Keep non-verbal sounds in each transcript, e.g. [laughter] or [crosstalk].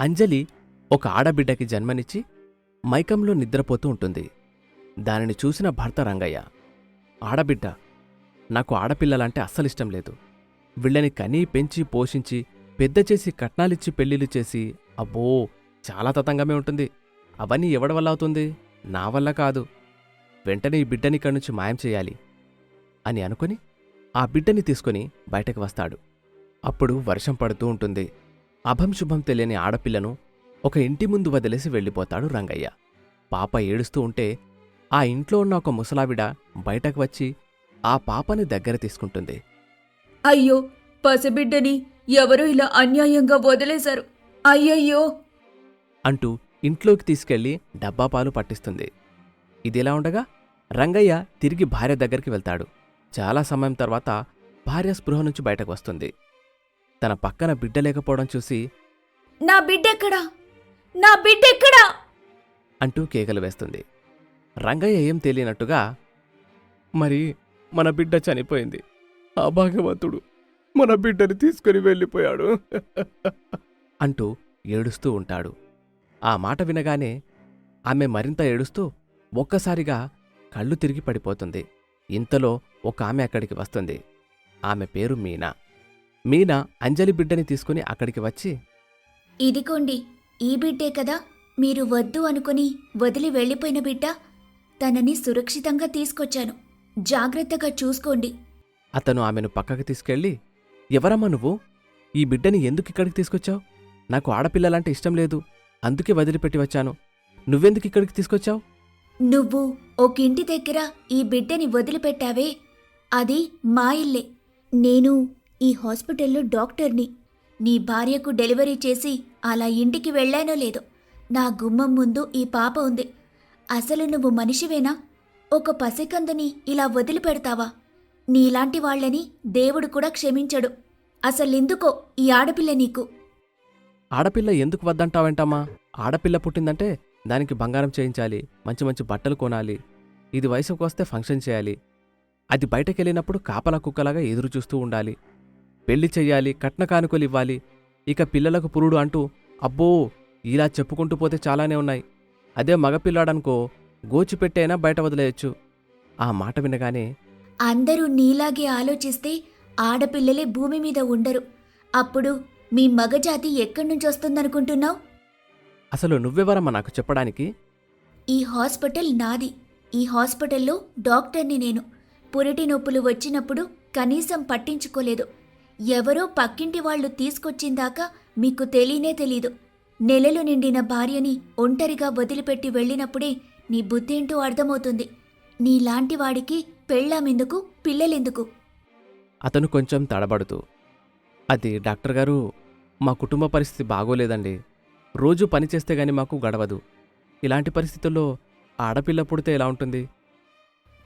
అంజలి ఒక ఆడబిడ్డకి జన్మనిచ్చి మైకంలో నిద్రపోతూ ఉంటుంది. దానిని చూసిన భర్త రంగయ్య ఆడబిడ్డ నాకు ఆడపిల్లలంటే అస్సలిష్టం లేదు. వీళ్ళని కనీ పెంచి పోషించి పెద్ద చేసి కట్నాలిచ్చి పెళ్ళిళ్ళు చేసి అబ్బో చాలా తతంగమే ఉంటుంది. అవన్నీ ఎవడి వల్ల అవుతుంది? నా వల్ల కాదు. వెంటనే ఈ బిడ్డని ఇక్కడి నుంచి మాయం చేయాలి అని అనుకుని ఆ బిడ్డని తీసుకుని బయటకు వస్తాడు. అప్పుడు వర్షం పడుతూ ఉంటుంది. అభం శుభం తెలియని ఆడపిల్లను ఒక ఇంటి ముందు వదిలేసి వెళ్ళిపోతాడు రంగయ్య. పాప ఏడుస్తూ ఉంటే ఆ ఇంట్లో ఉన్న ఒక ముసలావిడ బయటకు వచ్చి ఆ పాపని దగ్గర తీసుకుంటుంది. అయ్యో పసిబిడ్డని ఎవరో ఇలా అన్యాయంగా వదిలేశారు. అయ్యయ్యో! అంటూ ఇంట్లోకి తీసుకెళ్ళి డబ్బా పాలు పట్టిస్తుంది. ఇదిలా ఉండగా రంగయ్య తిరిగి భార్య దగ్గరికి వెళ్తాడు. చాలా సమయం తర్వాత భార్య స్పృహ నుంచి బయటకు వస్తుంది. తన పక్కన బిడ్డ లేకపోవడం చూసి నా బిడ్డెక్కడా? నా బిడ్డెక్కడా? అంటూ కేకలు వేస్తుంది. రంగయ్య ఏం తెలియనట్టుగా మరి మన బిడ్డ చనిపోయింది. ఆ భాగవతుడు మన బిడ్డని తీసుకుని వెళ్ళిపోయాడు. [laughs] అంటూ ఏడుస్తూ ఉంటాడు. ఆ మాట వినగానే ఆమె మరింత ఏడుస్తూ ఒక్కసారిగా కళ్ళు తిరిగి పడిపోతుంది. ఇంతలో ఒక ఆమె అక్కడికి వస్తుంది. ఆమె పేరు మీనా. మీనా అంజలి బిడ్డని తీసుకుని అక్కడికి వచ్చి ఇదిగోండి ఈ బిడ్డే కదా మీరు వద్దు అనుకుని వదిలి వెళ్ళిపోయిన బిడ్డ తనని సురక్షితంగా తీసుకొచ్చాను. జాగ్రత్తగా చూసుకోండి. అతను ఆమెను పక్కకు తీసుకెళ్ళి ఎవరమ్మా నువ్వు? ఈ బిడ్డని ఎందుకు ఇక్కడికి తీసుకొచ్చావు? నాకు ఆడపిల్లలంటే ఇష్టం లేదు. అందుకే వదిలిపెట్టి వచ్చాను. నువ్వెందుకు ఇక్కడికి తీసుకొచ్చావు? నువ్వు ఒక ఇంటి దగ్గర ఈ బిడ్డని వదిలిపెట్టావే. అది మా ఇల్లే. నేను ఈ హాస్పిటల్లో డాక్టర్ని. నీ భార్యకు డెలివరీ చేసి అలా ఇంటికి వెళ్ళానో లేదో. నా గుమ్మం ముందు ఈ పాప ఉంది. అసలు నువ్వు మనిషివేనా? ఒక పసికందుని ఇలా వదిలిపెడతావా? నీలాంటి వాళ్ళని దేవుడు కూడా క్షమించడు. అసలెందుకో ఈ ఆడపిల్ల నీకు? ఆడపిల్ల ఎందుకు వద్దంటావేంటమ్మా? ఆడపిల్ల పుట్టిందంటే దానికి బంగారం చేయించాలి మంచి మంచి బట్టలు కొనాలి ఇది వయసుకు వస్తే ఫంక్షన్ చేయాలి. అది బయటకెళ్ళినప్పుడు కాపలా కుక్కలాగా ఎదురు చూస్తూ ఉండాలి. పెళ్ళి చెయ్యాలి కట్న కానుకలు ఇవ్వాలి. ఇక పిల్లలకు పురుడు అంటూ అబ్బో ఇలా చెప్పుకుంటూ పోతే చాలానే ఉన్నాయి. అదే మగపిల్లాడనుకో గోచిపెట్టైనా బయట వదిలేయచ్చు. ఆ మాట వినగానే అందరూ నీలాగే ఆలోచిస్తే ఆడపిల్లలే భూమి మీద ఉండరు. అప్పుడు మీ మగజాతి ఎక్కడి నుంచి వస్తుందనుకుంటున్నావు అసలు నువ్వెవరమ్మా నాకు చెప్పడానికి? ఈ హాస్పిటల్ నాది. ఈ హాస్పిటల్లో డాక్టర్ని నేను. పురిటి నొప్పులు వచ్చినప్పుడు కనీసం పట్టించుకోలేదు. ఎవరో పక్కింటి వాళ్ళు తీసుకొచ్చిందాకా మీకు తెలియనే తెలీదు. నెలలు నిండిన భార్యని ఒంటరిగా వదిలిపెట్టి వెళ్ళినప్పుడే నీ బుద్ధేంటో అర్థమవుతుంది. నీలాంటి వాడికి పెళ్ళామెందుకు పిల్లలెందుకు? అతను కొంచెం తడబడుతూ అది డాక్టర్ గారు మా కుటుంబ పరిస్థితి బాగోలేదండి. రోజు పని చేస్తే గాని మాకు గడవదు. ఇలాంటి పరిస్థితుల్లో ఆడపిల్ల పుడితే ఎలా ఉంటుంది?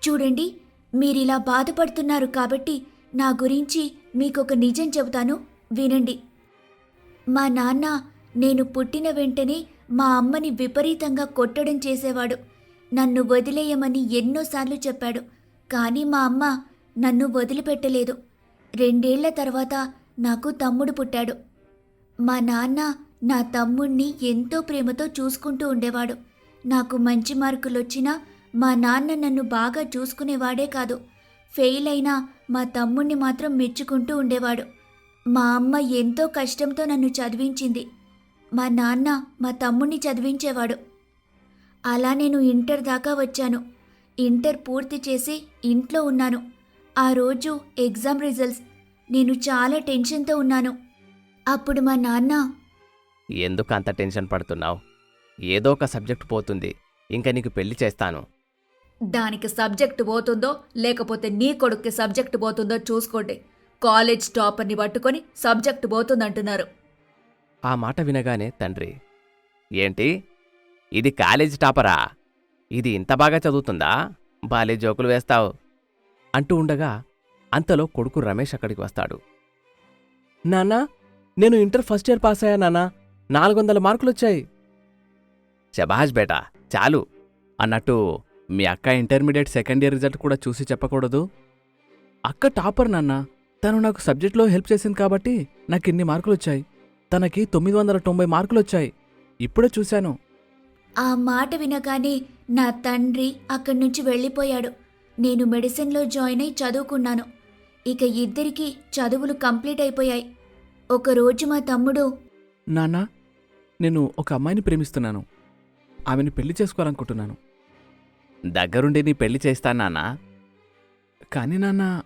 చూడండి మీరిలా బాధపడుతున్నారు కాబట్టి నా గురించి మీకొక నిజం చెబుతాను వినండి. మా నాన్న నేను పుట్టిన వెంటనే మా అమ్మని విపరీతంగా కొట్టడం చేసేవాడు. నన్ను వదిలేయమని ఎన్నోసార్లు చెప్పాడు. కానీ మా అమ్మ నన్ను వదిలిపెట్టలేదు. రెండేళ్ళ తర్వాత నాకు తమ్ముడు పుట్టాడు. మా నాన్న నా తమ్ముణ్ణి ఎంతో ప్రేమతో చూసుకుంటూ ఉండేవాడు. నాకు మంచి మార్కులొచ్చినా మా నాన్న నన్ను బాగా చూసుకునేవాడే కాదు. ఫెయిల్ అయినా మా తమ్ముణ్ణి మాత్రం మెచ్చుకుంటూ ఉండేవాడు. మా అమ్మ ఎంతో కష్టంతో నన్ను చదివించింది. మా నాన్న మా తమ్ముణ్ణి చదివించేవాడు. అలా నేను ఇంటర్ దాకా వచ్చాను. ఇంటర్ పూర్తి చేసి ఇంట్లో ఉన్నాను. ఆ రోజు ఎగ్జామ్ రిజల్ట్స్. నేను చాలా టెన్షన్తో ఉన్నాను. అప్పుడు మా నాన్న ఎందుకు అంత టెన్షన్ పడుతున్నావు? ఏదో ఒక సబ్జెక్ట్ పోతుంది. ఇంకా నీకు పెళ్ళి చేస్తాను. దానికి సబ్జెక్ట్ పోతుందో లేకపోతే నీ కొడుక్కి సబ్జెక్ట్ పోతుందో చూసుకోండి. కాలేజ్ టాపర్ని పట్టుకొని సబ్జెక్ట్ పోతుందంటున్నారు. ఆ మాట వినగానే తండ్రి ఏంటి? ఇది కాలేజ్ టాపరా? ఇది ఇంత బాగా చదువుతుందా? బాలే జోకులు వేస్తావు. అంటూ ఉండగా అంతలో కొడుకు రమేష్ అక్కడికి వస్తాడు. నాన్నా నేను ఇంటర్ ఫస్ట్ ఇయర్ పాస్ అయ్యా నాన్నా. నాలుగు వందల మార్కులొచ్చాయి. శబాష్ బేటా చాలు అన్నట్టు మీ అక్క ఇంటర్మీడియట్ సెకండ్ ఇయర్ రిజల్ట్ కూడా చూసి చెప్పకూడదు? అక్క టాపర్ నాన్న. తను నాకు సబ్జెక్ట్లో హెల్ప్ చేసింది కాబట్టి నాకు ఇన్ని మార్కులు వచ్చాయి తనకి తొమ్మిది వందల తొంభై మార్కులు వచ్చాయి ఇప్పుడే చూశాను. ఆ మాట వినగానే నా తండ్రి అక్కడి నుంచి వెళ్ళిపోయాడు. నేను మెడిసిన్లో జాయిన్ అయి చదువుకున్నాను. ఇక ఇద్దరికి చదువులు కంప్లీట్ అయిపోయాయి. ఒకరోజు మా తమ్ముడు నాన్న నేను ఒక అమ్మాయిని ప్రేమిస్తున్నాను. ఆమెను పెళ్ళి చేసుకోవాలనుకుంటున్నాను. దగ్గరుండి నీ పెళ్ళి చేస్తానా కానీ నాన్న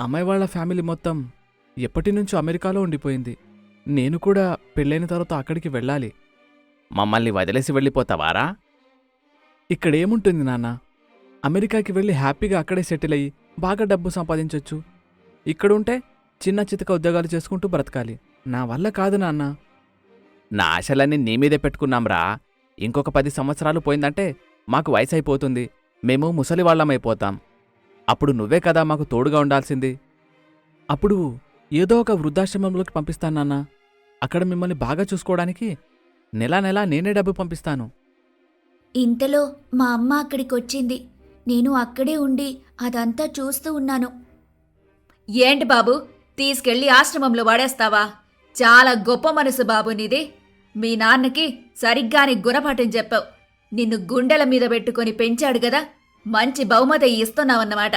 అమ్మాయి వాళ్ళ ఫ్యామిలీ మొత్తం ఎప్పటి నుంచో అమెరికాలో ఉండిపోయింది. నేను కూడా పెళ్ళైన తర్వాత అక్కడికి వెళ్ళాలి. మమ్మల్ని వదిలేసి వెళ్ళిపోతావారా? ఇక్కడేముంటుంది నాన్న? అమెరికాకి వెళ్ళి హ్యాపీగా అక్కడే సెటిల్ అయ్యి బాగా డబ్బు సంపాదించొచ్చు. ఇక్కడుంటే చిన్న చితక ఉద్యోగాలు చేసుకుంటూ బ్రతకాలి. నా వల్ల కాదు నాన్న. నా ఆశలన్నీ నీ మీదే పెట్టుకున్నాంరా. ఇంకొక పది సంవత్సరాలు పోయిందంటే మాకు వయసు అయిపోతుంది మేము ముసలి వాళ్ళమైపోతాం. అప్పుడు నువ్వే కదా మాకు తోడుగా ఉండాల్సింది. అప్పుడు ఏదో ఒక వృద్ధాశ్రమంలోకి పంపిస్తాను నాన్న. అక్కడ మిమ్మల్ని బాగా చూసుకోవడానికి నెలా నెలా నేనే డబ్బు పంపిస్తాను. ఇంతలో మా అమ్మ అక్కడికి వచ్చింది నేను అక్కడే ఉండి అదంతా చూస్తూ ఉన్నాను. ఏంటి బాబు? తీసుకెళ్ళి ఆశ్రమంలో వాడేస్తావా? చాలా గొప్ప మనసు బాబు నీది. మీ నాన్నకి సరిగ్గాని గుణపాఠం చెప్పావు. నిన్ను గుండెల మీద పెట్టుకొని పెంచాడు కదా. మంచి బహుమతి ఇస్తున్నావన్నమాట.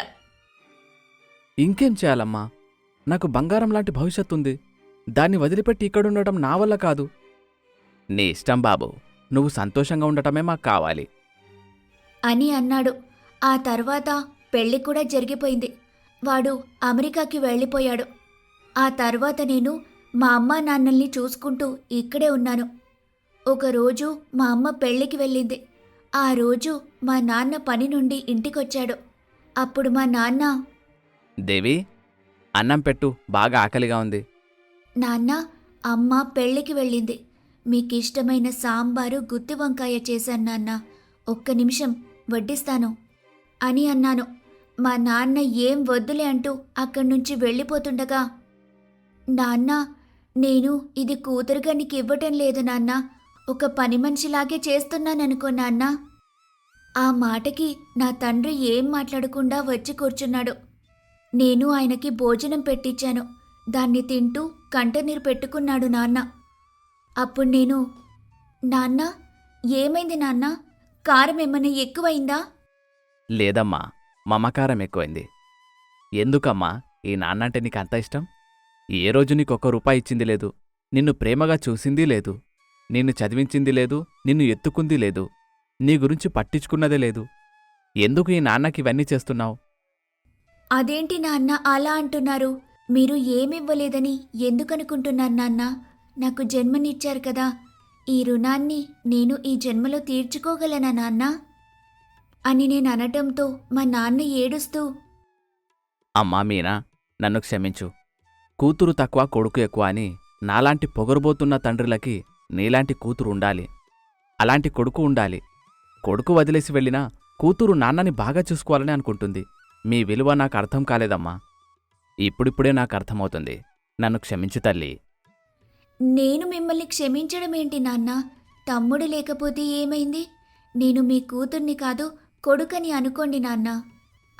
ఇంకేం చేయాలమ్మా? నాకు బంగారం లాంటి భవిష్యత్తు ఉంది. దాన్ని వదిలిపెట్టి ఇక్కడుండటం నా వల్ల కాదు. నీ ఇష్టం బాబు. నువ్వు సంతోషంగా ఉండటమే మాకు కావాలి. అని అన్నాడు. ఆ తర్వాత పెళ్ళి కూడా జరిగిపోయింది. వాడు అమెరికాకి వెళ్ళిపోయాడు. ఆ తర్వాత నేను మా అమ్మ నాన్నల్ని చూసుకుంటూ ఇక్కడే ఉన్నాను. ఒకరోజు మా అమ్మ పెళ్ళికి వెళ్ళింది. ఆ రోజు మా నాన్న పని నుండి ఇంటికొచ్చాడు. అప్పుడు మా నాన్న దేవి అన్నం పెట్టు బాగా ఆకలిగా ఉంది. నాన్న అమ్మ పెళ్ళికి వెళ్ళింది. మీకిష్టమైన సాంబారు గుత్తి వంకాయ చేశాను నాన్న. ఒక్క నిమిషం వడ్డిస్తాను అని అన్నాను. మా నాన్న ఏం వద్దులే అంటూ అక్కడి నుంచి వెళ్ళిపోతుండగా నాన్న నేను ఇది కూతురుగా నీకు ఇవ్వటం లేదు నాన్న. ఒక పని మనిషిలాగే చేస్తున్నాననుకో నాన్న ఆ మాటకి నా తండ్రి ఏం మాట్లాడకుండా వచ్చి కూర్చున్నాడు. నేను ఆయనకి భోజనం పెట్టించాను దాన్ని తింటూ కంటనీరు పెట్టుకున్నాడు నాన్న. అప్పుడు నేను నాన్న ఏమైంది నాన్న? కారం ఏమైనా ఎక్కువైందా? లేదమ్మా మమకారం ఎక్కువైంది. ఎందుకమ్మా ఈ నాన్నంటే నీకు అంత ఇష్టం? ఏ రోజు నీకు ఒక్క రూపాయి ఇచ్చింది లేదు. నిన్ను ప్రేమగా చూసింది లేదు. నిన్ను చదివించింది లేదు నిన్ను ఎత్తుకుంది లేదు నీ గురించి పట్టించుకున్నదే లేదు. ఎందుకు ఈ నాన్నకి ఇవన్నీ చేస్తున్నావు? అదేంటి నాన్న అలా అంటున్నారు? మీరు ఏమివ్వలేదని ఎందుకనుకుంటున్నారు నాన్న? నాకు జన్మనిచ్చారు కదా. ఈ రుణాన్ని నేను ఈ జన్మలో తీర్చుకోగలనా నాన్న? అని నేను అనటంతో మా నాన్న ఏడుస్తూ అమ్మా మీనా నన్ను క్షమించు. కూతురు తక్కువ కొడుకు ఎక్కువ అని నాలాంటి పొగరుబోతున్న తండ్రులకి నీలాంటి కూతురు ఉండాలి. అలాంటి కొడుకు ఉండాలి. కొడుకు వదిలేసి వెళ్ళినా కూతురు నాన్నని బాగా చూసుకోవాలని అనుకుంటుంది. మీ విలువ నాకు అర్థం కాలేదమ్మా. ఇప్పుడిప్పుడే నాకు అర్థమవుతుంది. నన్ను క్షమించు తల్లి. నేను మిమ్మల్ని క్షమించడం ఏంటి నాన్న? తమ్ముడు లేకపోతే ఏమైంది? నేను మీ కూతుర్ని కాదు కొడుకని అనుకోండి నాన్న.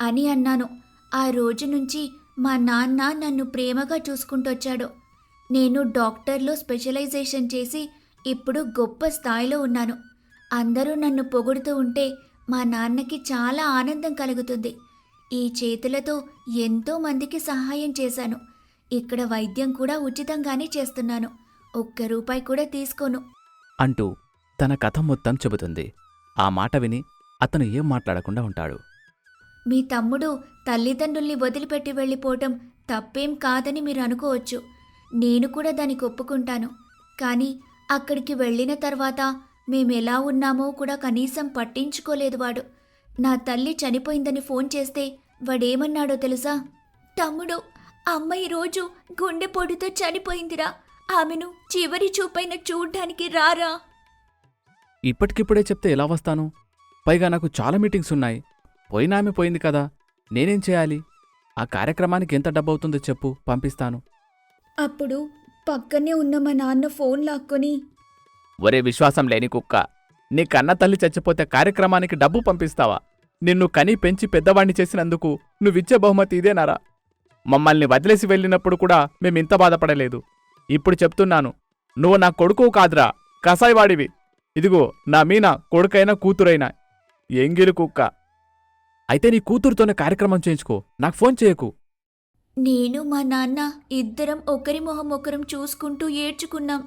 అని అన్నాను. ఆ రోజు నుంచి మా నాన్న నన్ను ప్రేమగా చూసుకుంటొచ్చాడు. నేను డాక్టర్లో స్పెషలైజేషన్ చేసి ఇప్పుడు గొప్ప స్థాయిలో ఉన్నాను. అందరూ నన్ను పొగుడుతూ ఉంటే మా నాన్నకి చాలా ఆనందం కలుగుతుంది. ఈ చేతులతో ఎంతో మందికి సహాయం చేశాను. ఇక్కడ వైద్యం కూడా ఉచితంగానే చేస్తున్నాను. ఒక్క రూపాయి కూడా తీసుకోను. అంటూ తన కథ మొత్తం చెబుతుంది. ఆ మాట విని అతను ఏం మాట్లాడకుండా ఉంటాడు. మీ తమ్ముడు తల్లిదండ్రుల్ని వదిలిపెట్టి వెళ్ళిపోవటం తప్పేం కాదని మీరు అనుకోవచ్చు. నేను కూడా దానికి ఒప్పుకుంటాను. కానీ అక్కడికి వెళ్ళిన తర్వాత మేమెలా ఉన్నామో కూడా కనీసం పట్టించుకోలేదు వాడు. నా తల్లి చనిపోయిందని ఫోన్ చేస్తే వాడేమన్నాడో తెలుసా? తమ్ముడు అమ్మ ఈరోజు గుండెపోటుతో చనిపోయిందిరా. ఆమెను చివరి చూపైన చూడ్డానికి రారా. ఇప్పటికిప్పుడే చెప్తే ఎలా వస్తాను? పైగా నాకు చాలా మీటింగ్స్ ఉన్నాయి. పోయినా ఆమె పోయింది కదా నేనేం చేయాలి? ఆ కార్యక్రమానికి ఎంత డబ్బవుతుందో చెప్పు పంపిస్తాను. అప్పుడు పక్కనే ఉన్న మా నాన్న ఫోన్ లాక్కొని ఒరే విశ్వాసం లేని కుక్క నీ కన్న తల్లి చచ్చిపోతే కార్యక్రమానికి డబ్బు పంపిస్తావా? నిన్ను కని పెంచి పెద్దవాణ్ణి చేసినందుకు నువ్విచ్చే బహుమతి ఇదేనారా? మమ్మల్ని వదిలేసి వెళ్ళినప్పుడు కూడా మేమింత బాధపడలేదు. ఇప్పుడు చెప్తున్నాను నువ్వు నా కొడుకు కాదురా కసాయివాడివి. ఇదిగో నా మీన కొడుకైనా కూతురైనా. ఎంగిలి కుక్క. అయితే నీ కూతురుతోనే కార్యక్రమం చేయించుకో నాకు ఫోన్ చేయకు. నేను మా నాన్న ఇద్దరం ఒకరి మొహం ఒకరం చూసుకుంటూ ఏడ్చుకున్నాం.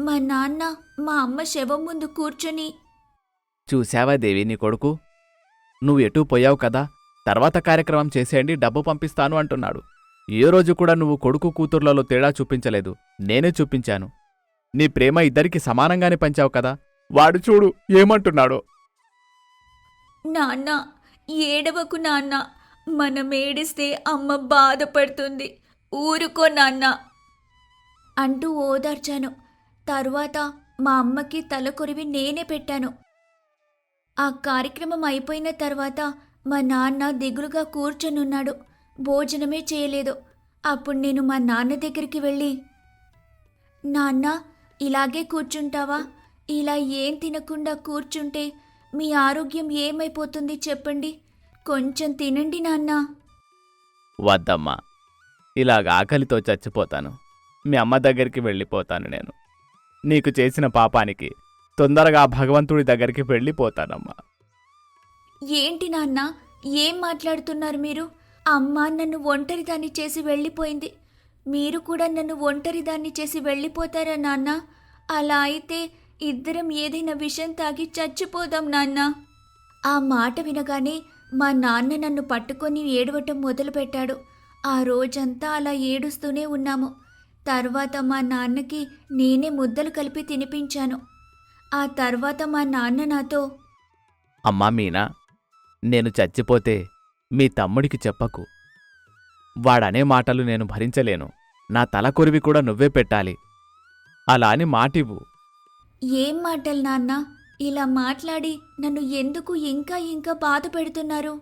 మా నాన్న మా అమ్మ శవం ముందు కూర్చొని చూశావా దేవి నీ కొడుకు? నువ్వు ఎటూ పోయావు కదా? తర్వాత కార్యక్రమం చేసేయండి డబ్బు పంపిస్తాను అంటున్నాడు. ఏ రోజు కూడా నువ్వు కొడుకు కూతుర్లలో తేడా చూపించలేదు. నేనే చూపించాను. నీ ప్రేమ ఇద్దరికి సమానంగానే పంచావు కదా? వాడు చూడు ఏమంటున్నాడో. నాన్న ఏడవకు నాన్న. మనం ఏడిస్తే అమ్మ బాధపడుతుంది. ఊరుకో నాన్న. అంటూ ఓదార్చాను. తరువాత మా అమ్మకి తలకొరివి నేనే పెట్టాను. ఆ కార్యక్రమం అయిపోయిన తర్వాత మా నాన్న దిగులుగా కూర్చొనున్నాడు. భోజనమే చేయలేదు. అప్పుడు నేను మా నాన్న దగ్గరికి వెళ్ళి నాన్న ఇలాగే కూర్చుంటావా? ఇలా ఏం తినకుండా కూర్చుంటే మీ ఆరోగ్యం ఏమైపోతుంది చెప్పండి. కొంచెం తినండి నాన్న. వద్దమ్మా. ఇలాగ ఆకలితో చచ్చిపోతాను. మీ అమ్మ దగ్గరికి వెళ్ళిపోతాను నేను. నీకు చేసిన పాపానికి తొందరగా భగవంతుడి దగ్గరికి వెళ్ళిపోతానమ్మా. ఏంటి నాన్న? ఏం మాట్లాడుతున్నారు మీరు? అమ్మ నన్ను ఒంటరిదాన్ని చేసి వెళ్ళిపోయింది. మీరు కూడా నన్ను ఒంటరిదాన్ని చేసి వెళ్ళిపోతారా నాన్న? అలా అయితే ఇద్దరం ఏదైనా విషయం తాగి చచ్చిపోదాం నాన్న. ఆ మాట వినగానే మా నాన్న నన్ను పట్టుకొని ఏడవటం మొదలుపెట్టాడు. ఆ రోజంతా అలా ఏడుస్తూనే ఉన్నాము. తర్వాత మా నాన్నకి నేనే ముద్దలు కలిపి తినిపించాను. ఆ తర్వాత మా నాన్న నాతో అమ్మా మీనా నేను చచ్చిపోతే మీ తమ్ముడికి చెప్పకు. వాడనే మాటలు నేను భరించలేను. నా తల కొరివి కూడా నువ్వే పెట్టాలి. అలా అని మాటివ్వు. ఏం మాటలు నాన్న? ఇలా మాట్లాడి నన్ను ఎందుకు ఇంకా ఇంకా బాధ పెడుతున్నారు?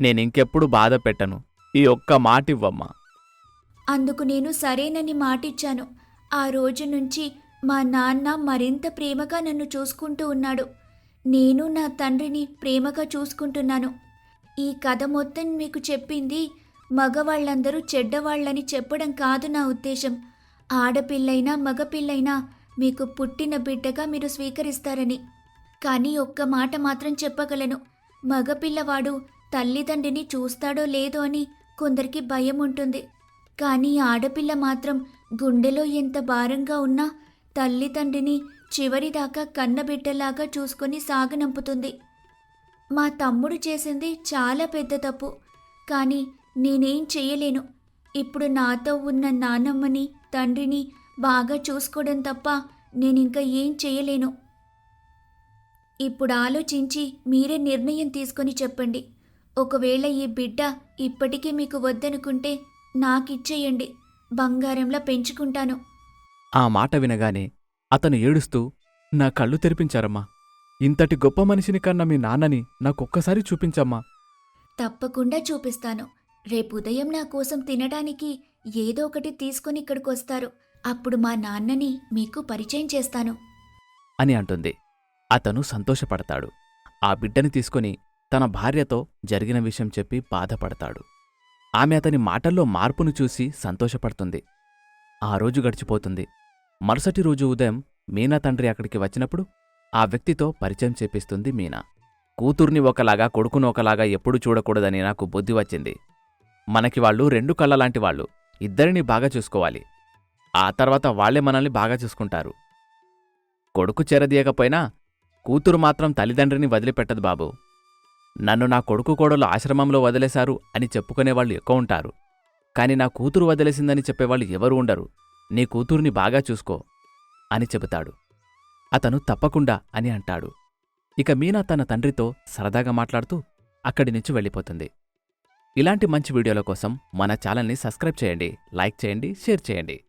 నేనింకెప్పుడు బాధ పెట్టను. ఈ ఒక్క మాటివ్వమ్మా. అందుకు నేను సరేనని మాటిచ్చాను. ఆ రోజు నుంచి మా నాన్న మరింత ప్రేమగా నన్ను చూసుకుంటూ ఉన్నాడు. నేను నా తండ్రిని ప్రేమగా చూసుకుంటున్నాను. ఈ కథ మొత్తం మీకు చెప్పింది మగవాళ్ళందరూ చెడ్డవాళ్ళని చెప్పడం కాదు నా ఉద్దేశం. ఆడపిల్లైనా మగపిల్లైనా మీకు పుట్టిన బిడ్డగా మీరు స్వీకరిస్తారని. కానీ ఒక్క మాట మాత్రం చెప్పగలను. మగపిల్లవాడు తల్లిదండ్రిని చూస్తాడో లేదో అని కొందరికి భయం ఉంటుంది కానీ ఆడపిల్ల మాత్రం గుండెలో ఎంత భారంగా ఉన్నా తల్లిదండ్రిని చివరిదాకా కన్నబిడ్డలాగా చూసుకొని సాగనంపుతుంది. మా తమ్ముడు చేసింది చాలా పెద్ద తప్పు. కానీ నేనేం చేయలేను ఇప్పుడు నాతో ఉన్న నానమ్మని తండ్రిని బాగా చూసుకోవడం తప్ప నేనింక ఏం చేయలేను. ఇప్పుడు ఆలోచించి మీరే నిర్ణయం తీసుకొని చెప్పండి. ఒకవేళ ఈ బిడ్డ ఇప్పటికీ మీకు వద్దనుకుంటే నాకిచ్చేయండి. బంగారంలా పెంచుకుంటాను. ఆ మాట వినగానే అతను ఏడుస్తూ నా కళ్ళు తెరిపించారమ్మా. ఇంతటి గొప్ప మనిషిని కన్నా మీ నాన్నని నాకొక్కసారి చూపించమ్మా. తప్పకుండా చూపిస్తాను. రేపు ఉదయం నా కోసం తినడానికి ఏదో ఒకటి తీసుకొని ఇక్కడికి వస్తారు అప్పుడు మా నాన్నని మీకు పరిచయం చేస్తాను. అని అంటుంది. అతను సంతోషపడతాడు. ఆ బిడ్డని తీసుకుని తన భార్యతో జరిగిన విషయం చెప్పి బాధపడతాడు. ఆమె అతని మాటల్లో మార్పును చూసి సంతోషపడుతుంది. ఆ రోజు గడిచిపోతుంది. మరుసటి రోజు ఉదయం మీనా తండ్రి అక్కడికి వచ్చినప్పుడు ఆ వ్యక్తితో పరిచయం చేపిస్తుంది మీనా. కూతుర్ని ఒకలాగా కొడుకును ఒకలాగా ఎప్పుడు చూడకూడదని నాకు బుద్ధి వచ్చింది. మనకి వాళ్ళు రెండు కళ్ళలాంటి వాళ్ళు. ఇద్దరిని బాగా చూసుకోవాలి. ఆ తర్వాత వాళ్ళే మనల్ని బాగా చూసుకుంటారు. కొడుకు చెరదీయకపోయినా కూతురు మాత్రం తల్లిదండ్రిని వదిలిపెట్టదు బాబు. నన్ను నా కొడుకు కోడలు ఆశ్రమంలో వదిలేశారు అని చెప్పుకునేవాళ్ళు ఎక్కువ ఉంటారు. కాని నా కూతురు వదిలేసిందని చెప్పేవాళ్ళు ఎవరు ఉండరు. నీ కూతుర్ని బాగా చూసుకో అని చెబుతాడు. అతను తప్పకుండా అని అంటాడు. ఇక మీనా తన తండ్రితో సరదాగా మాట్లాడుతూ అక్కడి నుంచి వెళ్ళిపోతుంది. ఇలాంటి మంచి వీడియోల కోసం మన ఛానల్ని సబ్స్క్రైబ్ చేయండి లైక్ చేయండి షేర్ చేయండి.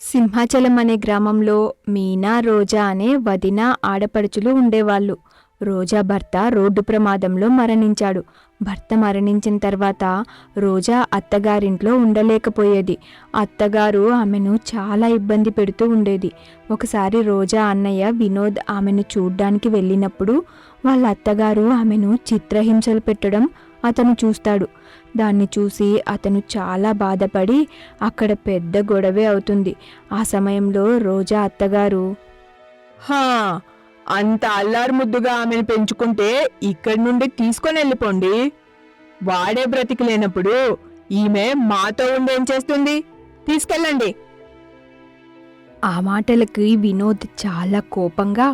సింహాచలం అనే గ్రామంలో మీనా రోజా అనే వదిన ఆడపడుచులు ఉండేవాళ్ళు. రోజా భర్త రోడ్డు ప్రమాదంలో మరణించాడు. భర్త మరణించిన తర్వాత రోజా అత్తగారింట్లో ఉండలేకపోయేది. అత్తగారు ఆమెను చాలా ఇబ్బంది పెడుతూ ఉండేది. ఒకసారి రోజా అన్నయ్య వినోద్ ఆమెను చూడ్డానికి వెళ్ళినప్పుడు వాళ్ళ అత్తగారు ఆమెను చిత్రహింసలు పెట్టడం అతను చూస్తాడు. దాన్ని చూసి అతను చాలా బాధపడి అక్కడ పెద్ద గొడవే అవుతుంది. ఆ సమయంలో రోజా అత్తగారు హా అంత అల్లారు ముద్దుగా ఆమెను పెంచుకుంటే ఇక్కడి నుండి తీసుకొని వెళ్ళిపోండి. వాడే బ్రతికి లేనప్పుడు ఈమె మాతో ఉండి ఏం చేస్తుంది? తీసుకెళ్ళండి. ఆ మాటలకి వినోద్ చాలా కోపంగా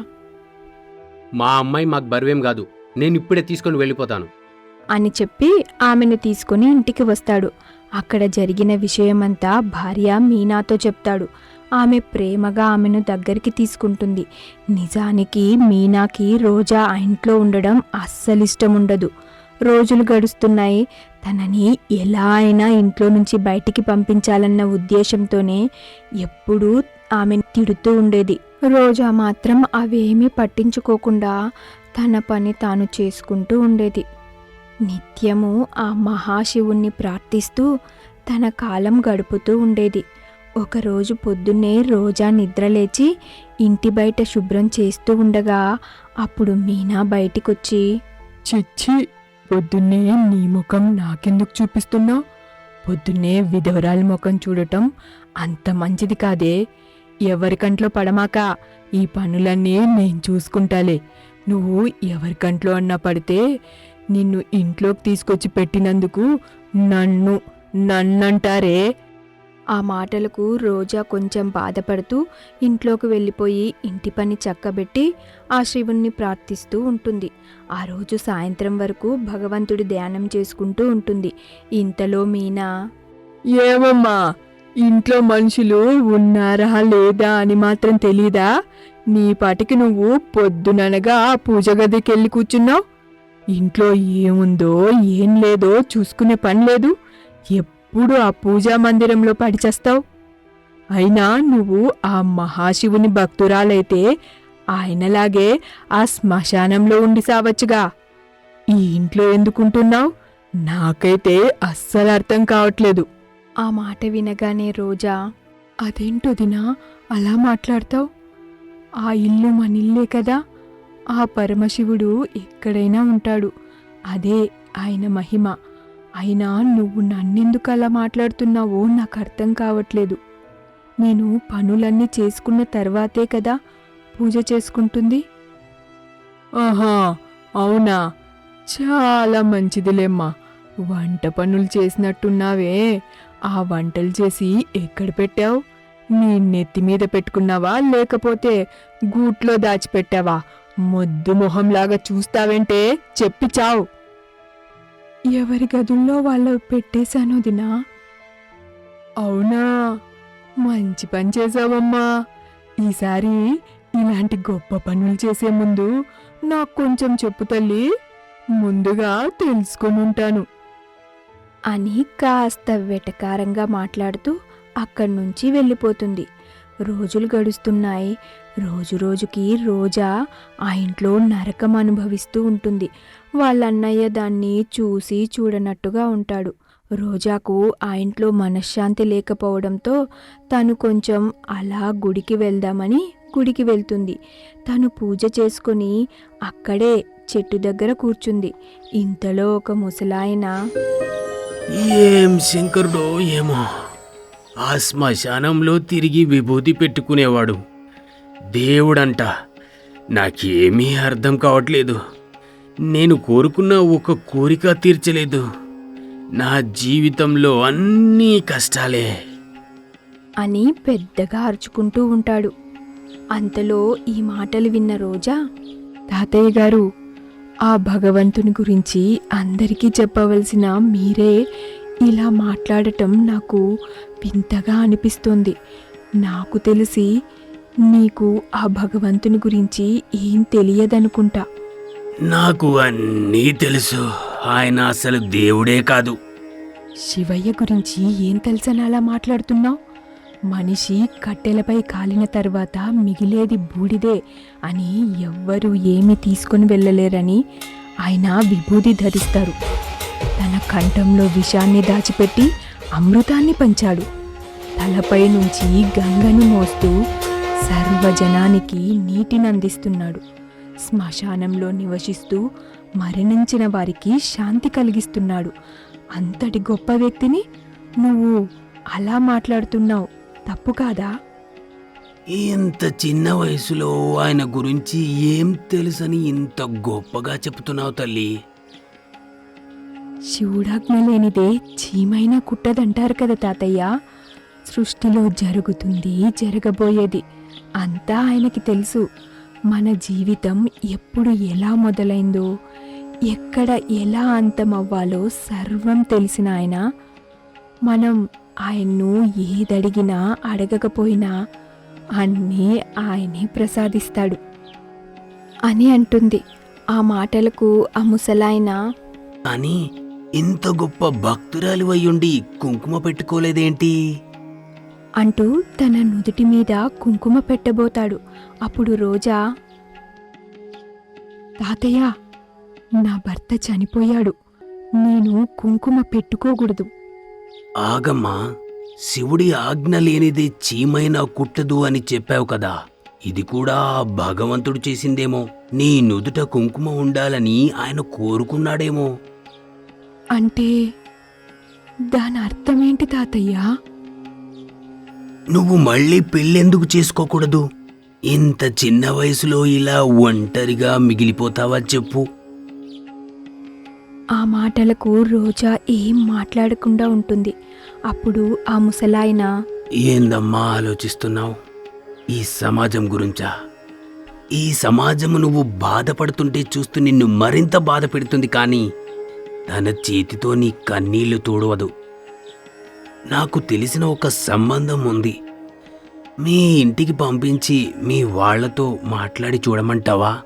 మా అమ్మాయి మాకు బరువేం కాదు. నేను ఇప్పుడే తీసుకొని వెళ్ళిపోతాను. అని చెప్పి ఆమెను తీసుకుని ఇంటికి వస్తాడు. అక్కడ జరిగిన విషయమంతా భార్య మీనాతో చెప్తాడు. ఆమె ప్రేమగా ఆమెను దగ్గరికి తీసుకుంటుంది. నిజానికి మీనాకి రోజా ఆ ఇంట్లో ఉండడం అస్సలిష్టం ఉండదు రోజులు గడుస్తున్నాయి. తనని ఎలా అయినా ఇంట్లో నుంచి బయటికి పంపించాలన్న ఉద్దేశంతోనే ఎప్పుడూ ఆమెను తిడుతూ ఉండేది. రోజా మాత్రం అవేమీ పట్టించుకోకుండా తన పని తాను చేసుకుంటూ ఉండేది. నిత్యము ఆ మహాశివుణ్ణి ప్రార్థిస్తూ తన కాలం గడుపుతూ ఉండేది. ఒకరోజు పొద్దున్నే రోజా నిద్రలేచి ఇంటి బయట శుభ్రం చేస్తూ ఉండగా అప్పుడు మీనా బయటికొచ్చి చచ్చి పొద్దున్నే నీ ముఖం నాకెందుకు చూపిస్తున్నావు పొద్దున్నే విధవరాలి ముఖం చూడటం అంత మంచిది కాదే. ఎవరికంట్లో పడమాక ఈ పనులన్నీ నేను చూసుకుంటాలే. నువ్వు ఎవరికంట్లో అన్నా పడితే నిన్ను ఇంట్లోకి తీసుకొచ్చి పెట్టినందుకు నన్ను నన్నంటారే. ఆ మాటలకు రోజా కొంచెం బాధపడుతూ ఇంట్లోకి వెళ్ళిపోయి ఇంటి పని చక్కబెట్టి ఆ శివుణ్ణి ప్రార్థిస్తూ ఉంటుంది. ఆ రోజు సాయంత్రం వరకు భగవంతుడి ధ్యానం చేసుకుంటూ ఉంటుంది. ఇంతలో మీనా ఏమమ్మా ఇంట్లో మనుషులు ఉన్నారా లేదా అని మాత్రం తెలీదా? నీ పాటికి నువ్వు పొద్దుననగా ఆ పూజ గదికి వెళ్ళి కూర్చున్నావు. ఇంట్లో ఏముందో ఏం లేదో చూసుకునే పని లేదు. ఎప్పుడు ఆ పూజా మందిరంలో పడిచేస్తావు? అయినా నువ్వు ఆ మహాశివుని భక్తురాలైతే ఆయనలాగే ఆ శ్మశానంలో ఉండి సావచ్చుగా. ఈ ఇంట్లో ఎందుకుంటున్నావు? నాకైతే అస్సలు అర్థం కావట్లేదు. ఆ మాట వినగానే రోజా అదేంటో దినా అలా మాట్లాడతావు? ఆ ఇల్లు మన ఇల్లే కదా ఆ పరమశివుడు ఎక్కడైనా ఉంటాడు. అదే ఆయన మహిమ. అయినా నువ్వు నన్నెందుకు అలా మాట్లాడుతున్నావో నాకు అర్థం కావట్లేదు. నేను పనులన్నీ చేసుకున్న తర్వాతే కదా పూజ చేసుకుంటుంది. ఆహా అవునా? చాలా మంచిదిలేమ్మా. వంట పనులు చేసినట్టున్నావే. ఆ వంటలు చేసి ఎక్కడ పెట్టావు? నీ నెత్తి మీద పెట్టుకున్నావా? లేకపోతే గూట్లో దాచిపెట్టావా? మొద్దు మొహంలాగా చూస్తావేంటే చెప్పి చావు. ఎవరి గదుల్లో వాళ్ళు పెట్టేశాను దినా? అవునా? మంచి పని చేసావమ్మా ఈసారి ఇలాంటి గొప్ప పనులు చేసే ముందు నాకు కొంచెం చెప్పు తల్లి. ముందుగా తెలుసుకొని ఉంటాను అని కాస్త వెటకారంగా మాట్లాడుతూ అక్కడి నుంచి వెళ్ళిపోతుంది. రోజులు గడుస్తున్నాయి. రోజు రోజుకి రోజా ఆ ఇంట్లో నరకం అనుభవిస్తూ ఉంటుంది. వాళ్ళ అన్నయ్య దాన్ని చూసి చూడనట్టుగా ఉంటాడు. రోజాకు ఆ ఇంట్లో మనశ్శాంతి లేకపోవడంతో తను కొంచెం అలా గుడికి వెళ్దామని గుడికి వెళ్తుంది. తను పూజ చేసుకొని అక్కడే చెట్టు దగ్గర కూర్చుంది. ఇంతలో ఒక ముసలాయన ఏం శంకరుడో ఏమో. ఆ శ్మశానంలో తిరిగి విభూతి పెట్టుకునేవాడు. దేవుడంట. నాకేమీ అర్థం కావట్లేదు. నేను కోరుకున్న ఒక కోరిక తీర్చలేదు. నా జీవితంలో అన్నీ కష్టాలే. అని పెద్దగా అరుచుకుంటూ ఉంటాడు. అంతలో ఈ మాటలు విన్న రోజా తాతయ్య గారు ఆ భగవంతుని గురించి అందరికీ చెప్పవలసిన మీరే ఇలా మాట్లాడటం నాకు వింతగా అనిపిస్తుంది. నాకు తెలిసి నీకు ఆ భగవంతుని గురించి ఏం తెలియదనుకుంటా? నాకు అన్నీ తెలుసు. ఆయన అసలు దేవుడే కాదు. శివయ్య గురించి ఏం తెలుసని అలా మాట్లాడుతున్నావు? మనిషి కట్టెలపై కాలిన తర్వాత మిగిలేది బూడిదే అని ఎవ్వరూ ఏమీ తీసుకొని వెళ్ళలేరని ఆయన విభూది ధరిస్తారు. తన కంఠంలో విషాన్ని దాచిపెట్టి అమృతాన్ని పంచాడు. తలపై నుంచి గంగను మోస్తూ సర్వజనానికి నీటిని అందిస్తున్నాడు శ్మశానంలో నివసిస్తూ మరణించిన వారికి శాంతి కలిగిస్తున్నాడు. అంతటి గొప్ప వ్యక్తిని నువ్వు అలా మాట్లాడుతున్నావు తప్పు కాదా? ఇంత చిన్న వయసులో ఆయన గురించి ఏం తెలుసని ఇంత గొప్పగా చెప్తున్నావు తల్లి? శివుడాజ్ఞ లేనిదే చీమైనా కుట్టదంటారు కదా తాతయ్య. సృష్టిలో జరుగుతుంది జరగబోయేది. అంతా ఆయనకి తెలుసు. మన జీవితం ఎప్పుడు ఎలా మొదలైందో ఎక్కడ ఎలా అంతమవ్వాలో సర్వం తెలిసిన ఆయన. మనం ఆయన్ను ఏదడిగినా అడగకపోయినా అన్నీ ఆయనే ప్రసాదిస్తాడు. అని అంటుంది. ఆ మాటలకు ఆ ముసలాయన అని ఇంత గొప్ప భక్తురాలు అయ్యుండి కుంకుమ పెట్టుకోలేదేంటి? అంటూ తన నుదుటి మీద కుంకుమ పెట్టబోతాడు. అప్పుడు రోజా తాతయ్య నా భర్త చనిపోయాడు. నేను కుంకుమ పెట్టుకోకూడదు. ఆగమ్మా శివుడి ఆజ్ఞ లేనిది చీమైనా కుట్టదు అని చెప్పావు కదా. ఇది కూడా భగవంతుడు చేసిందేమో. నీ నుదుట కుంకుమ ఉండాలని ఆయన కోరుకున్నాడేమో. అంటే దాని అర్థమేంటి తాతయ్య? నువ్వు మళ్ళీ పెళ్ళెందుకు చేసుకోకూడదు? ఇంత చిన్న వయసులో ఇలా ఒంటరిగా మిగిలిపోతావా చెప్పు. ఆ మాటలకు రోజా ఏం మాట్లాడకుండా ఉంటుంది. అప్పుడు ఆ ముసలాయన ఏందమ్మా ఆలోచిస్తున్నావు? ఈ సమాజం గురించా? ఈ సమాజం నువ్వు బాధపడుతుంటే చూస్తూ నిన్ను మరింత బాధ పెడుతుంది కానీ తన చేతితో నీ కన్నీళ్ళు తోడవదు. నాకు తెలిసిన ఒక సంబంధం ఉంది. మీ ఇంటికి పంపించి మీ వాళ్ళతో మాట్లాడి చూడమంటావా?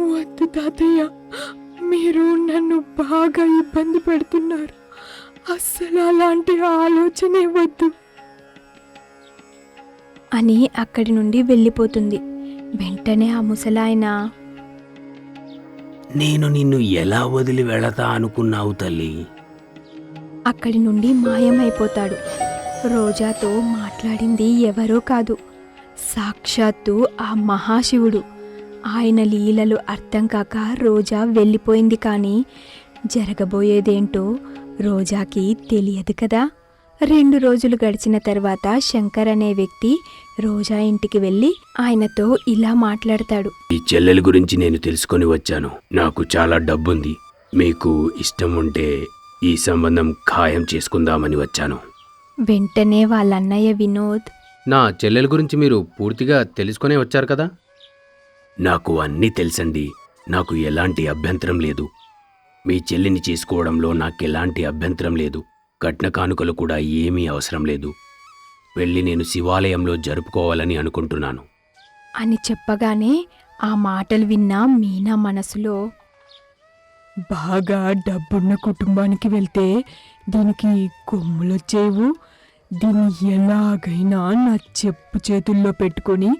వద్దు తాతయ్య. మీరు నన్ను బాగా ఇబ్బంది పెడుతున్నారు. అస్సలు అలాంటి ఆలోచనే వద్దు. అని అక్కడి నుండి వెళ్ళిపోతుంది. వెంటనే ఆ ముసలాయన నేను నిన్ను ఎలా వదిలి వెళతా అనుకున్నావు తల్లి? అక్కడి నుండి మాయమైపోతాడు. రోజాతో మాట్లాడింది ఎవరో కాదు. సాక్షాత్తు ఆ మహాశివుడు. ఆయన లీలలు అర్థం కాక రోజా వెళ్ళిపోయింది కానీ జరగబోయేదేంటో రోజాకి తెలియదు కదా. రెండు రోజులు గడిచిన తర్వాత శంకర్ అనే వ్యక్తి రోజా ఇంటికి వెళ్ళి ఆయనతో ఇలా మాట్లాడతాడు. ఈ చెల్లెల గురించి నేను తెలుసుకొని వచ్చాను. నాకు చాలా డబ్బుంది. మీకు ఇష్టం ఉంటే ఈ సంబంధం ఖాయం చేసుకుందామని వచ్చాను. వెంటనే వాళ్ళ అన్నయ్య వినోద్. నా చెల్లెల గురించి మీరు పూర్తిగా తెలుసుకునే వచ్చారు కదా? నాకు అన్నీ తెలుసండి. నాకు ఎలాంటి అభ్యంతరం లేదు. మీ చెల్లిని చేసుకోవడంలో నాకెలాంటి అభ్యంతరం లేదు. కట్న కానుకలు కూడా ఏమీ అవసరం లేదు. పెళ్ళి నేను శివాలయంలో జరుపుకోవాలని అనుకుంటున్నాను. అని చెప్పగానే ఆ మాటలు విన్న మీనా మనసులో బాగా డబ్బున్న కుటుంబానికి వెళ్తే దీనికి కొమ్ములొచ్చేవు. దీన్ని ఎలాగైనా నా చెప్పు చేతుల్లో పెట్టుకొని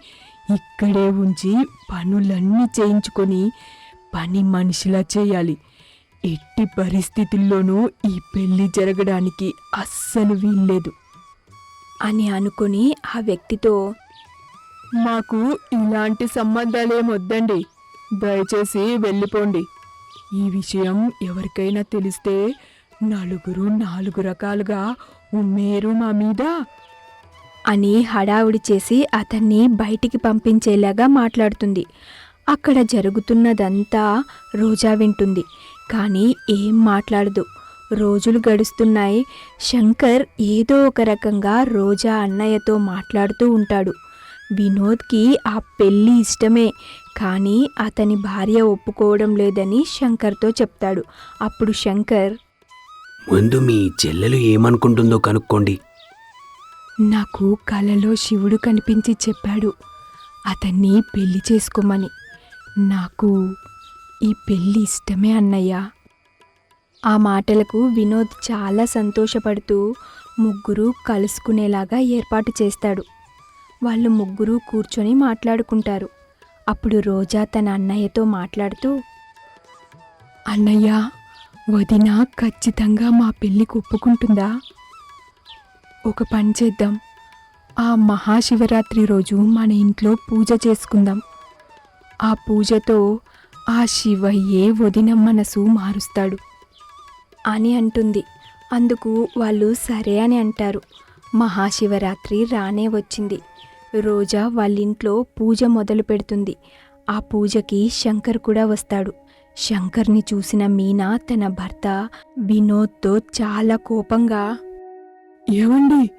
ఇక్కడే ఉంచి పనులన్నీ చేయించుకొని పని మనిషిలా చేయాలి. ఎట్టి పరిస్థితుల్లోనూ ఈ పెళ్ళి జరగడానికి అస్సలు వీల్లేదు. అని అనుకుని ఆ వ్యక్తితో మాకు ఇలాంటి సంబంధాలేమొద్దండి దయచేసి వెళ్ళిపోండి. ఈ విషయం ఎవరికైనా తెలిస్తే నలుగురు నాలుగు రకాలుగా ఉమ్మేరు మా మీద. అని హడావుడి చేసి అతన్ని బయటికి పంపించేలాగా మాట్లాడుతుంది. అక్కడ జరుగుతున్నదంతా రోజా వింటుంది కానీ ఏం మాట్లాడదు. రోజులు గడుస్తున్నాయి. శంకర్ ఏదో ఒక రకంగా రోజా అన్నయ్యతో మాట్లాడుతూ ఉంటాడు. వినోద్కి ఆ పెళ్ళి ఇష్టమే కానీ అతని భార్య ఒప్పుకోవడం లేదని శంకర్తో చెప్తాడు. అప్పుడు శంకర్ ముందు మీ చెల్లెలు ఏమనుకుంటుందో కనుక్కోండి. నాకు కలలో శివుడు కనిపించి చెప్పాడు అతన్ని పెళ్ళి చేసుకోమని. నాకు ఈ పెళ్ళి ఇష్టమే అన్నయ్య. ఆ మాటలకు వినోద్ చాలా సంతోషపడుతూ ముగ్గురు కలుసుకునేలాగా ఏర్పాటు చేస్తాడు. వాళ్ళు ముగ్గురు కూర్చొని మాట్లాడుకుంటారు. అప్పుడు రోజా తన అన్నయ్యతో మాట్లాడుతూ అన్నయ్య వదిన ఖచ్చితంగా మా పెళ్ళికి ఒప్పుకుంటుందా? ఒక పని చేద్దాం. ఆ మహాశివరాత్రి రోజు మన ఇంట్లో పూజ చేసుకుందాం. ఆ పూజతో ఆ శివయ్యే వదిన మనసు మారుస్తాడు అని అంటుంది. అందుకు వాళ్ళు సరే అని అంటారు. మహాశివరాత్రి రానే వచ్చింది. రోజా వాళ్ళింట్లో పూజ మొదలు పెడుతుంది. ఆ పూజకి శంకర్ కూడా వస్తాడు. శంకర్ని చూసిన మీనా తన భర్త వినోద్తో చాలా కోపంగా ఏమండి?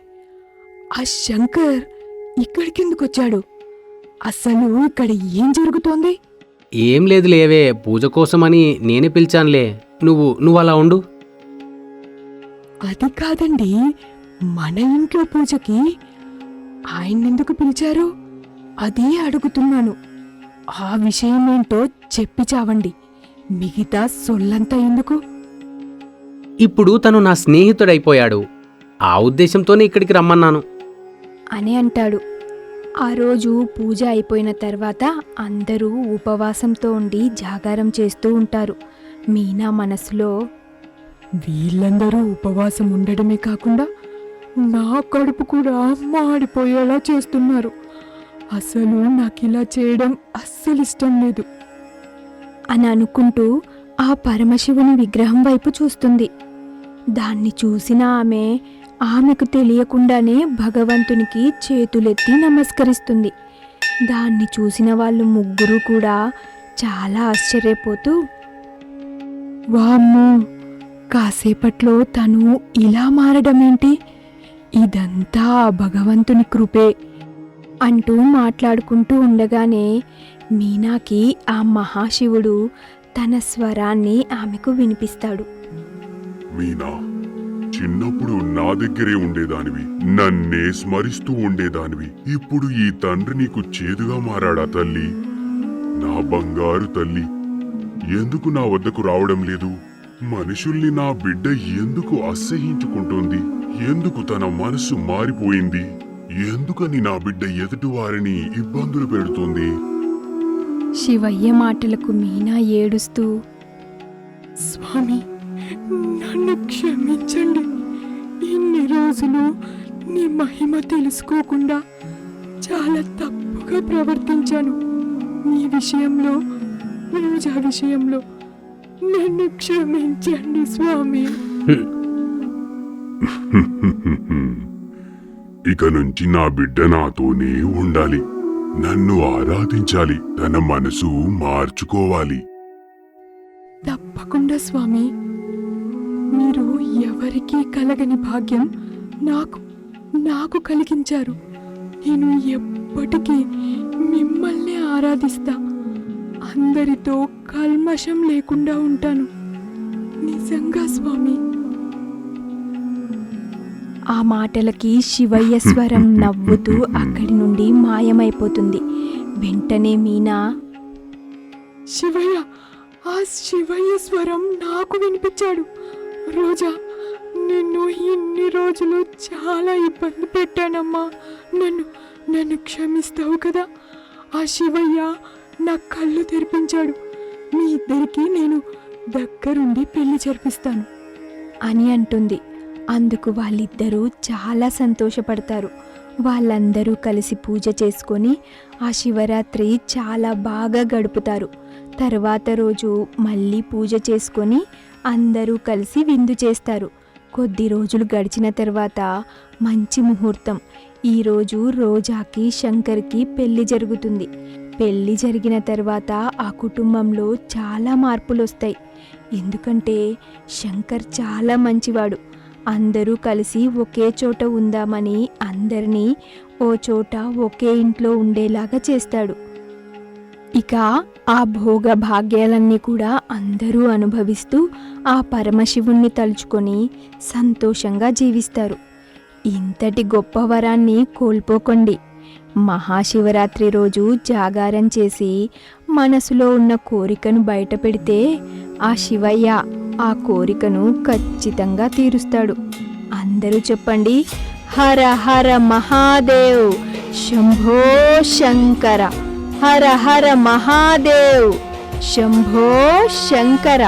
ఆ శంకర్ ఇక్కడికెందుకు వచ్చాడు అసలు ఇక్కడ ఏం జరుగుతోంది? ఏం లేదు లేవే పూజ కోసమని నేనే పిలిచానులే. నువ్వు నువ్వు అలా ఉండు. అది కాదండి. మన ఇంట్లో పూజకి ఆయన్నెందుకు పిలిచారు? అదే అడుగుతున్నాను. ఆ విషయం ఏంటో చెప్పి చావండి. మిగతా సొల్లంతా ఎందుకు? ఇప్పుడు తను నా స్నేహితుడైపోయాడు. ఆ ఉద్దేశంతోనే ఇక్కడికి రమ్మన్నాను. అని అంటాడు. ఆ రోజు పూజ అయిపోయిన తర్వాత అందరూ ఉపవాసంతో ఉండి జాగారం చేస్తూ ఉంటారు. మీనా మనసులో వీళ్ళందరూ ఉపవాసం ఉండడమే కాకుండా నా కడుపు కూడా మాడిపోయేలా చేస్తున్నారు. అసలు నాకు ఇలా చేయడం అస్సలు ఇష్టం లేదు. అని అనుకుంటూ ఆ పరమశివుని విగ్రహం వైపు చూస్తుంది. దాన్ని చూసిన ఆమె ఆమెకు తెలియకుండానే భగవంతునికి చేతులెత్తి నమస్కరిస్తుంది. దాన్ని చూసిన వాళ్ళు ముగ్గురు కూడా చాలా ఆశ్చర్యపోతూ వామ్మో కాసేపట్లో తను ఇలా మారడమేంటి? ఇదంతా భగవంతుని కృపే అంటూ మాట్లాడుకుంటూ ఉండగానే మీనాకి ఆ మహాశివుడు తన స్వరాన్ని ఆమెకు వినిపిస్తాడు. మీనా చిన్నప్పుడు నా దగ్గరే ఉండేదానివి నన్నే స్మరిస్తూ ఉండేదానివి. ఇప్పుడు ఈ తండ్రి నీకు చేదుగా మారాడా తల్లి? నా బంగారు తల్లి ఎందుకు నా వద్దకు రావడం లేదు? మనుషుల్ని నా బిడ్డ ఎందుకు అసహించుకుంటోంది? ఎందుకు తన మనసు మారిపోయింది? ఎందుకని నా బిడ్డ ఎదుటివారిని ఇబ్బందులు పెడుతుంది? శివయ్య మాటలకు మీనా ఏడుస్తూ స్వామి నన్ను క్షమించండి. ఇన్ని రోజులు నీ మహిమ తెలుసుకోకుండా చాలా తప్పుగా ప్రవర్తించాను. నీ విషయంలో పూజా విషయంలో నన్ను క్షమించండి స్వామి. ఇక నుంచి నా బిడ్డ నాతోనే ఉండాలి. నన్ను ఆరాధించాలి. తన మనసు మార్చుకోవాలి. తప్పకుండా స్వామి. మీరు ఎవరికీ కలగని భాగ్యం నాకు నాకు కలిగించారు. నేను ఎప్పటికీ మిమ్మల్ని ఆరాధిస్తా. అందరితో కల్మషం లేకుండా ఉంటాను. నిజంగా స్వామి. ఆ మాటలకి శివయ్య స్వరం [laughs] నవ్వుతూ అక్కడి నుండి మాయమైపోతుంది. వెంటనే మీనా శివయ్య ఆ శివయ్య స్వరం నాకు వినిపించాడు. రోజా నిన్ను ఇన్ని రోజులు చాలా ఇబ్బంది పెట్టానమ్మా. నన్ను నన్ను క్షమిస్తావు కదా. ఆ శివయ్య నా కళ్ళు తెరిపించాడు. మీ ఇద్దరికి నేను దగ్గరుండి పెళ్ళి జరిపిస్తాను. అని అంటుంది. అందుకు వాళ్ళిద్దరూ చాలా సంతోషపడతారు. వాళ్ళందరూ కలిసి పూజ చేసుకొని ఆ శివరాత్రి చాలా బాగా గడుపుతారు. తర్వాత రోజు మళ్ళీ పూజ చేసుకొని అందరూ కలిసి విందు చేస్తారు. కొద్ది రోజులు గడిచిన తర్వాత మంచి ముహూర్తం. ఈరోజు రోజాకి శంకర్కి పెళ్ళి జరుగుతుంది. పెళ్ళి జరిగిన తర్వాత ఆ కుటుంబంలో చాలా మార్పులు వస్తాయి ఎందుకంటే శంకర్ చాలా మంచివాడు. అందరూ కలిసి ఒకే చోట ఉందామని అందరినీ ఓ చోట ఒకే ఇంట్లో ఉండేలాగా చేస్తాడు. ఇక ఆ భోగ భాగ్యాలన్నీ కూడా అందరూ అనుభవిస్తూ ఆ పరమశివుణ్ణి తలుచుకొని సంతోషంగా జీవిస్తారు. ఇంతటి గొప్ప వరాన్ని కోల్పోకండి. మహాశివరాత్రి రోజు జాగారం చేసి మనసులో ఉన్న కోరికను బయట పెడితే ఆ శివయ్య ఆ కోరికను ఖచ్చితంగా తీరుస్తాడు. అందరూ చెప్పండి హర హర మహాదేవ్ శంభో శంకర. హర హర మహాదేవ్ శంభో శంకర.